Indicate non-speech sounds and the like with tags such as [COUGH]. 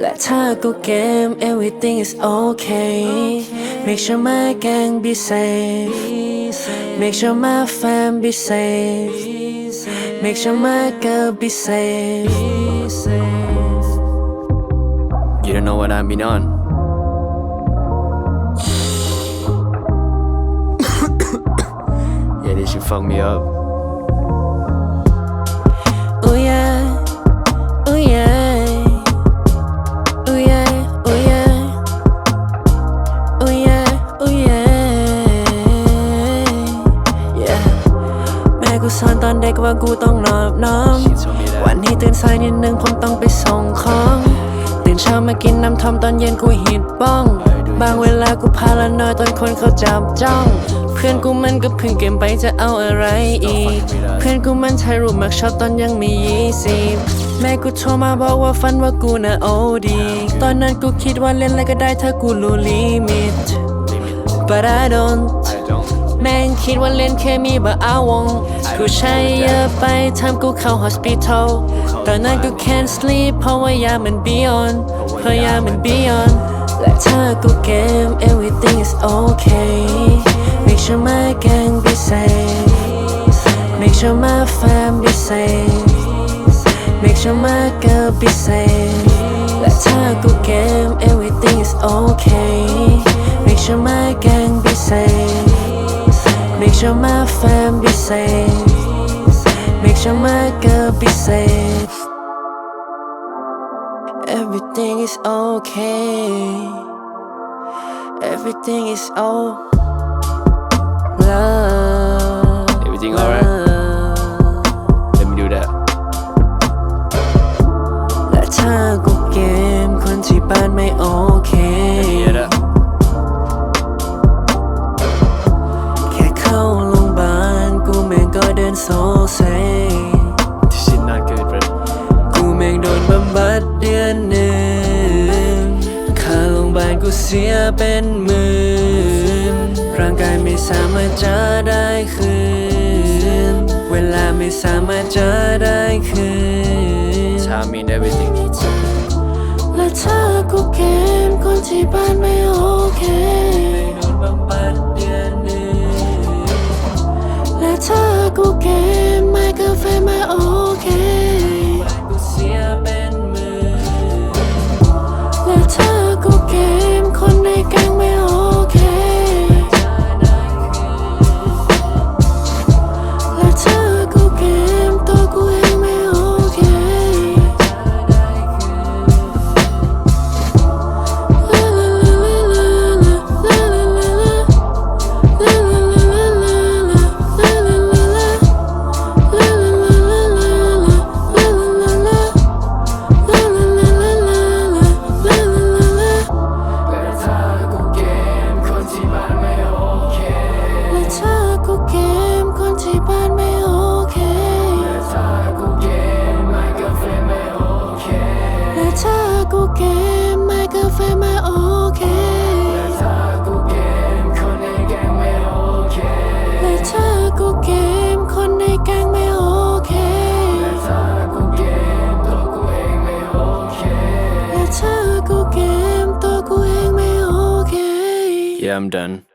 และถ้ากูเกม everything is okay make sure my gang be safe make sure my fam be safe make sure my girl be safe You don't know what I've been on. [COUGHS] yeah, this shit fuck me up. อนตอนเด็กว่ากูต้องนอบน้อม She told me that. วันนี้ตื่นสายนิดนึงผมต้องไปส่งของตื่นเช้ามากินน้ำทอมตอนเย็นกูหิดบ้อง บางเวลากูพาละนอยตอนคนเขาจับจ้อง เพื่อนกูมันก็เพิ่งเกมไปจะเอาอะไรอีก เพื่อนกูมันถ่ายรูปมักชอบตอนยังมียี่สิบแม่กูโทรมาบอกว่าฟันว่ากูน่ะโอดี ตอนนั้นกูคิดว่าเล่นอะไรก็ได้ถ้ากูรู้ลิมิต but I don't I don't. แม่งคิดว่าเล่นแค่มีบ่เอาวง กูใช้เยอะไปทำกูเข้า hospital ตอนนั้นกู can't sleep เพราะว่ายามัน beyond เพราะยามัน beyond และถ้ากูเกม everything is okay make sure my gang be safe make sure my fam be safe make sure my girl be safe และถ้ากูเกม everything is okay make sure my gang be safe sure my fam be safe make sure my girl be safe everything is okay everything is all love Everything alright? Let me do that. และถ้ากูเกมคนที่บ้านไม่โอ ยเป็นหมื่นร่างกายไม่สามารถจะได้คืน เวลาไม่สามารถจะได้คืน Time mean everything. และถ้ากูเกมคนที่บ้านไม่โอเค yourself, am I okay? okay okay okay okay Yeah, I'm done.